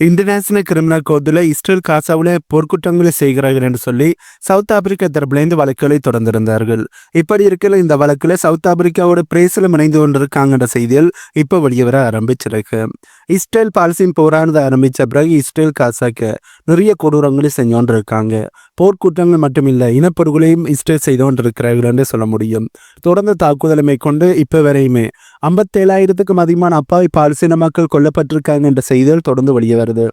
International criminal கோர்ட்டில் Israel காசாவில் போர்க்குற்றங்களை செய்கிறார்கள் என்று சொல்லி சவுத் ஆப்பிரிக்கா தரப்பிலேருந்து வழக்குகளை தொடர்ந்திருந்தார்கள். இப்படி இருக்கிற இந்த வழக்கில் சவுத் ஆப்பிரிக்காவோட பிரேசிலும் இணைந்து கொண்டிருக்காங்கன்ற செய்தியில் இப்போ வெளியே வர ஆரம்பிச்சிருக்கு. இஸ்ரேல் பாலஸ்தீன் போரானது ஆரம்பித்த பிறகு இஸ்ரேல் காசாக்கு நிறைய கொடூரங்களை செஞ்சு இருக்காங்க போர்க்குற்றங்கள் மட்டுமில்லை இனப்படுகொலையும் இஸ்ரேல் செய்து கொண்டிருக்கிறார்கள் என்று சொல்ல முடியும். தொடர்ந்து தாக்குதலை மேற்கொண்டு இப்போ வரையுமே ஐம்பத்தேழாயிரத்துக்கும் அதிகமான அப்பாவி பாலசீன மக்கள் கொல்லப்பட்டிருக்காங்க என்ற செய்திகள் தொடர்ந்து வெளியே வருது.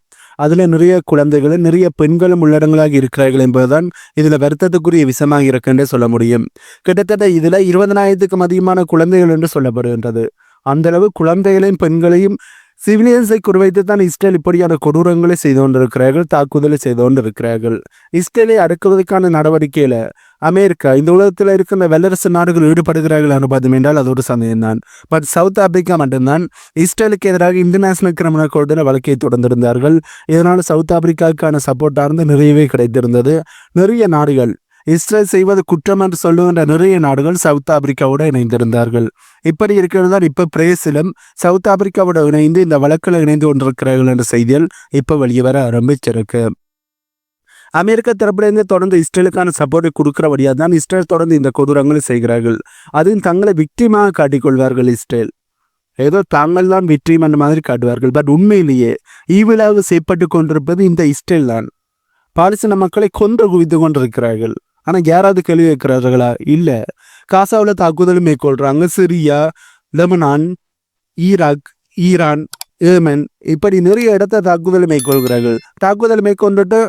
அதில் நிறைய குழந்தைகளும் நிறைய பெண்களும் உள்ளடங்களாக இருக்கிறார்கள் என்பதுதான் இதில் வருத்தத்துக்குரிய விஷயமாக இருக்குன்றே சொல்ல முடியும். கிட்டத்தட்ட இதில் இருபதனாயிரத்துக்கும் அதிகமான குழந்தைகள் என்று சொல்லப்படுகின்றது. அந்தளவு குழந்தைகளையும் பெண்களையும் சிவிலியன்ஸை குறிவைத்து தான் இஸ்ரேல் இப்படியான கொடூரங்களை செய்து கொண்டிருக்கிறார்கள் தாக்குதலை செய்து கொண்டிருக்கிறார்கள். இஸ்ரேலை அடக்குவதற்கான நடவடிக்கையில் அமெரிக்கா இந்த உலகத்தில் இருக்கின்ற வல்லரசு நாடுகள் ஈடுபடுகிறார்கள் என்று பார்த்தோம் என்றால் அது ஒரு சந்தேகம் தான் பட் சவுத் ஆப்பிரிக்கா மட்டும்தான் இஸ்ரேலுக்கு எதிராக இன்டர்நேஷனல் கிரிமினல் கோர்ட்டில் வழக்கை தொடர்ந்திருந்தார்கள். இதனால் சவுத் ஆப்பிரிக்காவுக்கான சப்போர்ட்டார்ந்து நிறையவே கிடைத்திருந்தது. நிறைய நாடுகள் இஸ்ரேல் செய்வது குற்றம் என்று சொல்லுகின்ற நிறைய நாடுகள் சவுத் ஆப்பிரிக்காவோடு இணைந்திருந்தார்கள். இப்படி இருக்கிறது தான் இப்போ பிரேசிலும் சவுத் ஆப்பிரிக்காவோட இணைந்து இந்த வழக்கில் இணைந்து கொண்டிருக்கிறார்கள் என்ற செய்திகள் இப்போ வெளியே வர ஆரம்பிச்சிருக்கு. அமெரிக்க தரப்பிலிருந்து தொடர்ந்து இஸ்ரேலுக்கான சப்போர்ட்டை கொடுக்கிறபடியாக தான் இஸ்ரேல் தொடர்ந்து இந்த கொடூரங்களை செய்கிறார்கள். அதுவும் தங்களை விக்டிமாக காட்டிக்கொள்வார்கள் இஸ்ரேல். ஏதோ தாங்கள் தான் வெற்றியும் அந்த மாதிரி காட்டுவார்கள். பட் உண்மையிலேயே ஈவிழாவு செய்யப்பட்டு கொண்டிருப்பது இந்த இஸ்ரேல் தான். பாலஸ்தீன மக்களை கொன்று குவித்து கொண்டிருக்கிறார்கள். ஆனால் யாராவது கேள்வி வைக்கிறார்களா இல்லை. காசாவில் தாக்குதல் மேற்கொள்கிறாங்க Syria Lebanon Iraq Iran Yemen. இப்படி நிறைய இடத்த தாக்குதல் மேற்கொள்கிறார்கள். தாக்குதல் மேற்கொண்டுட்டு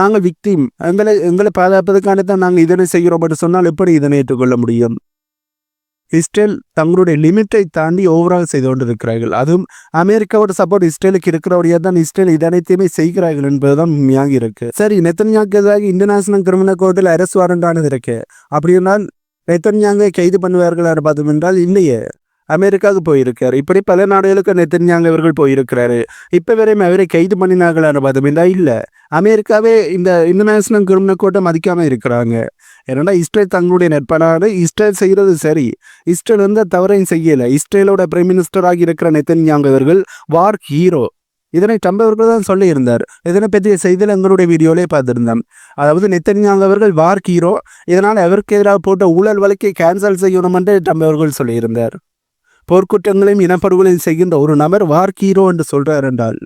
நாங்கள் விக்டிம் எங்களை எங்களை பாதுகாப்பதற்கான தான் நாங்கள் இதனை செய்கிறோம் என்று சொன்னால் எப்படி இதனை ஏற்றுக்கொள்ள முடியும்? இஸ்ரேல் தங்களுடைய லிமிட்டை தாண்டி ஓவரால் செய்து கொண்டிருக்கிறார்கள் அதுவும் அமெரிக்காவோட சப்போர்ட் இஸ்ரேலுக்கு இருக்கிறபடியாக தான் இஸ்ரேல் இது அனைத்தையுமே செய்கிறார்கள் என்பதுதான் உண்மையாக இருக்கு. சரி நெத்தன்யாக்கு எதிராக இன்டர்நேஷனல் கிரிமினல் கோர்ட்டில் அரசு வாரண்டானது இருக்கு. அப்படி இருந்தால் நெத்தன்யாங்கை கைது பண்ணுவார்கள் என்று பார்த்தோம் என்றால் இல்லையே. அமெரிக்காவுக்கு போயிருக்காரு. இப்படி பல நாடுகளுக்கு நெத்தன்யாங்க இவர்கள் போயிருக்கிறாரு. இப்போ வரையும் அவரை கைது பண்ணினாங்களான்னு பார்த்தோம் என்றால் இல்லை. அமெரிக்காவே இந்த இன்டர்நேஷனல் கிரிமினல் கோர்ட்டை மதிக்காமல் இருக்கிறாங்க. ஏன்னா இஸ்ரேல் தங்களுடைய நட்பனாடு இஸ்ரேல் செய்கிறது சரி. இஸ்ரேல் வந்து தவறையும் செய்யலை. இஸ்ரேலோட பிரைம் மினிஸ்டராக இருக்கிற நெத்தன்யாங் அவர்கள் வார் ஹீரோ இதனை ட்ரம்ப் அவர்கள் தான் சொல்லியிருந்தார். இதனை பற்றிய செய்தியில் எங்களுடைய வீடியோலே பார்த்துருந்தோம். அதாவது நெத்தன்யாங் அவர்கள் வார் ஹீரோ இதனால் அவருக்கு எதிராக போட்ட ஊழல் வழக்கை கேன்சல் செய்யணும் என்று ட்ரம்ப் அவர்கள் சொல்லியிருந்தார். போர்க்குற்றங்களையும் இனப்படுகொலையும் செய்கின்ற ஒரு நபர் வார் ஹீரோ என்று சொல்கிறார் என்றால்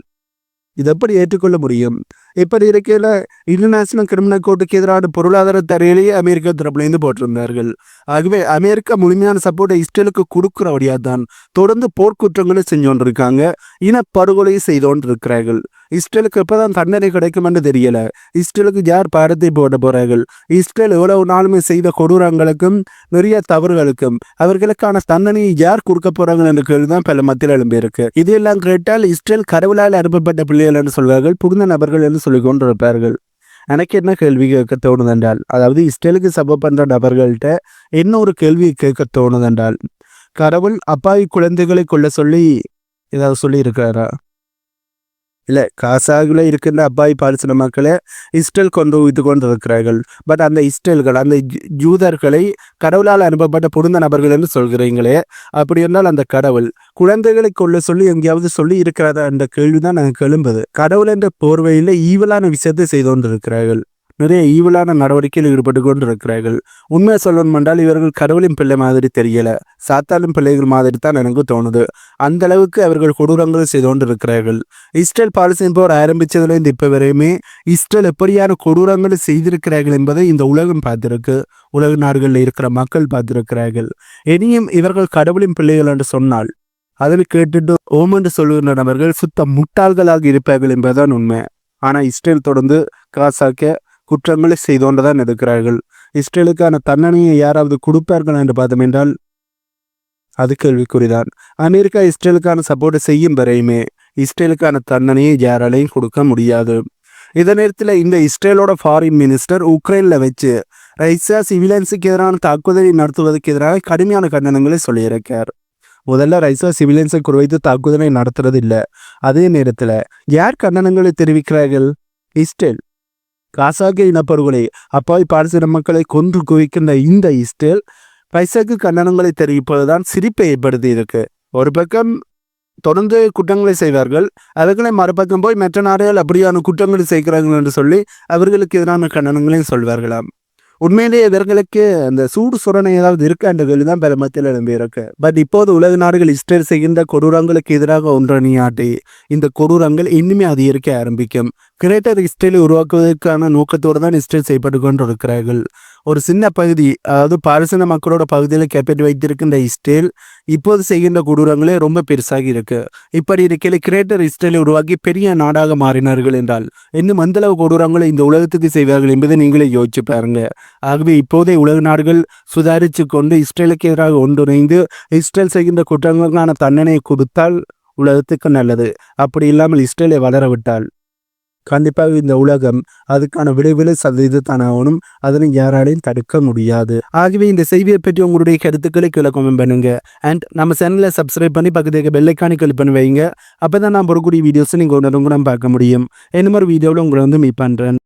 இது எப்படி ஏற்றுக்கொள்ள முடியும்? இப்படி இருக்கையில் இன்டர்நேஷனல் கிரிமினல் கோர்ட்டுக்கு எதிரான பொருளாதார தரையிலேயே அமெரிக்கா தரப்புலேருந்து போட்டிருந்தார்கள். ஆகவே அமெரிக்கா முழுமையான சப்போர்ட்டை இஸ்ரேலுக்கு கொடுக்குறபடியாக தான் தொடர்ந்து போர்க்குற்றங்களை செஞ்சு கொண்டிருக்காங்க. இனப்படுகொலை செய்து கொண்டிருக்கிறார்கள். இஸ்ரேலுக்கு எப்போதான் தண்டனை கிடைக்கும்னு தெரியல. இஸ்ரேலுக்கு யார் பாரத்தை போட போகிறார்கள் இஸ்ரேல் எவ்வளவு நாளுமே செய்த கொடூரங்களுக்கும் நிறைய தவறுகளுக்கும் அவர்களுக்கான தண்டனையை யார் கொடுக்க போறாங்க என்ற கேள்விதான் பல மத்தியில் எழும்பியிருக்கு. இதையெல்லாம் கேட்டால் இஸ்ரேல் கடவுளால் அனுப்பப்பட்ட பிள்ளைகள் என்று சொல்வார்கள் புகுந்த நபர்கள் என்று சொல்லிக் கொண்டிருப்பார்கள். எனக்கு என்ன கேள்வி கேட்க தோணுதென்றால் அதாவது இஸ்ரேலுக்கு சபை பண்ற நபர்கள்ட்ட என்ன ஒரு கேள்வி கேட்க தோணுதென்றால் கடவுள் அப்பாவி குழந்தைகளை கொள்ள சொல்லி ஏதாவது சொல்லி இருக்கிறாரா இல்லை காசாகில் இருக்கின்ற அப்பாய் பாலிசின மக்களை இஸ்ரேல் கொண்டு வைத்து கொண்டு இருக்கிறார்கள் பட் அந்த இஸ்ரேல்கள் அந்த ஜூ- ஜூதர்களை கடவுளால் அனுப்பப்பட்ட புரிந்த நபர்கள் என்று சொல்கிறீங்களே அப்படி இருந்தால் அந்த கடவுள் குழந்தைகளை கொள்ள சொல்லி எங்கேயாவது சொல்லி இருக்கிறதா என்ற கேள்விதான் எனக்கு எழும்புது கடவுள் என்ற போர்வையில் ஈவலான விஷயத்தை செய்து கொண்டிருக்கிறார்கள் நிறைய ஈவலான நடவடிக்கையில் ஈடுபட்டு கொண்டிருக்கிறார்கள். உண்மையை சொல்லணும் என்றால் இவர்கள் கடவுளின் பிள்ளை மாதிரி தெரியல. சாத்தாலும் பிள்ளைகள் மாதிரி தான் எனக்கு தோணுது. அந்த அளவுக்கு அவர்கள் கொடூரங்கள் செய்து கொண்டு இருக்கிறார்கள் இஸ்ரேல் பாலஸ்தீன் போர் ஆரம்பித்ததுலேருந்து இப்போ வரையுமே இஸ்ரேல் எப்படியான கொடூரங்களை செய்திருக்கிறார்கள் என்பதை இந்த உலகம் பார்த்திருக்கு. உலக நாடுகளில் இருக்கிற மக்கள் பார்த்திருக்கிறார்கள். இனியும் இவர்கள் கடவுளின் பிள்ளைகள் என்று சொன்னால் அதனை கேட்டுட்டு ஓம் என்று சொல்லுகின்ற நபர்கள் சுத்த முட்டாள்களாக இருப்பார்கள் என்பதுதான் உண்மை. ஆனால் இஸ்ரேல் தொடர்ந்து காசாக்க குற்றங்களை செய்து கொண்டுதான் இருக்கிறார்கள் இஸ்ரேலுக்கான தண்டனையை யாராவது கொடுப்பார்கள் என்று பார்த்தோம் என்றால் அது கேள்விக்குறிதான். அமெரிக்கா இஸ்ரேலுக்கான சப்போர்ட் செய்யும் வரையுமே இஸ்ரேலுக்கான தண்டனையை யாராலையும் கொடுக்க முடியாது. இதே நேரத்தில் இந்த இஸ்ரேலோட ஃபாரின் மினிஸ்டர் உக்ரைனில் வச்சு ரைசா சிவிலியன்ஸுக்கு எதிரான தாக்குதலை நடத்துவதற்கு எதிராக கடுமையான கண்டனங்களை சொல்லியிருக்கார். முதல்ல ரைசா சிவிலியன்ஸை குறிவைத்து தாக்குதலை நடத்துறது இல்லை அதே நேரத்தில் யார் கண்டனங்களை தெரிவிக்கிறார்கள்? இஸ்ரேல். காசாக இனப்படுகொலை அப்பாவி பாலஸ்தீன மக்களை கொன்று குவிக்கின்ற இந்த இஸ்ரேல் பைசாக்கு கண்டனங்களை தெரிவிப்பதுதான் சிரிப்பை ஏற்படுத்தி இருக்கு ஒரு பக்கம் தொடர்ந்து குற்றங்களை செய்வார்கள் அவர்களை மறுபக்கம் போய் மற்ற நாடுகள் அப்படியான குற்றங்களை செய்கிறார்கள் என்று சொல்லி அவர்களுக்கு எதிரான கண்டனங்களையும் சொல்வார்களாம். உண்மையிலேயே இவர்களுக்கு அந்த சூடு சுரணை ஏதாவது இருக்கான்ற கேள்விதான் பெற மத்தியில் எழும்பியிருக்கு பட் இப்போது உலக நாடுகள் இஸ்ரேல் செய்கின்ற கொடூரங்களுக்கு எதிராக ஒன்றணியாட்டி இந்த கொடூரங்கள் இன்னுமே அதிகரிக்க ஆரம்பிக்கும். கிரேட்டர் இஸ்ரேலை உருவாக்குவதற்கான நோக்கத்தோடு தான் இஸ்ரேல் செய்யப்பட்டு கொண்டிருக்கிறார்கள். ஒரு சின்ன பகுதி அதாவது பாரசீன மக்களோட பகுதியில் கைப்பற்றி வைத்திருக்கின்ற இஸ்ரேல் இப்போது செய்கின்ற கொடூரங்களே ரொம்ப பெருசாக இருக்கு. இப்படி இருக்கையில் கிரேட்டர் இஸ்ரேலை உருவாக்கி பெரிய நாடாக மாறினார்கள் என்றால் இன்னும் அந்தளவு கொடூரங்களை இந்த உலகத்துக்கு செய்வார்கள் என்பதை நீங்களே யோசிச்சு பாருங்க. ஆகவே இப்போதே உலக நாடுகள் சுதாரித்து கொண்டு இஸ்ரேலுக்கு எதிராக ஒன்றிணைந்து இஸ்ரேல் செய்கின்ற குற்றங்களுக்கான தண்டனையை கொடுத்தால் உலகத்துக்கு நல்லது. அப்படி இல்லாமல் இஸ்ரேலை வளரவிட்டால் கண்டிப்பாக இந்த உலகம் அதுக்கான விளைவுகளை சந்தித்து ஆகணும் அதனை யாராலையும் தடுக்க முடியாது. ஆகவே இந்த செய்தியை பற்றி உங்களுடைய கருத்துக்களை கீழே கமெண்ட் பண்ணுங்க. அண்ட் நம்ம சேனலை சப்ஸ்கிரைப் பண்ணி பக்கத்துக்கு பெல்லைக்கானி கிளிக் பண்ணி வைங்க. அப்போ தான் நான் போடக்கூடிய வீடியோஸை நீங்கள் உடனுக்குடன் பார்க்க முடியும். என்ன மாதிரி வீடியோவில் உங்களை வந்து மீட் பண்ணுறேன்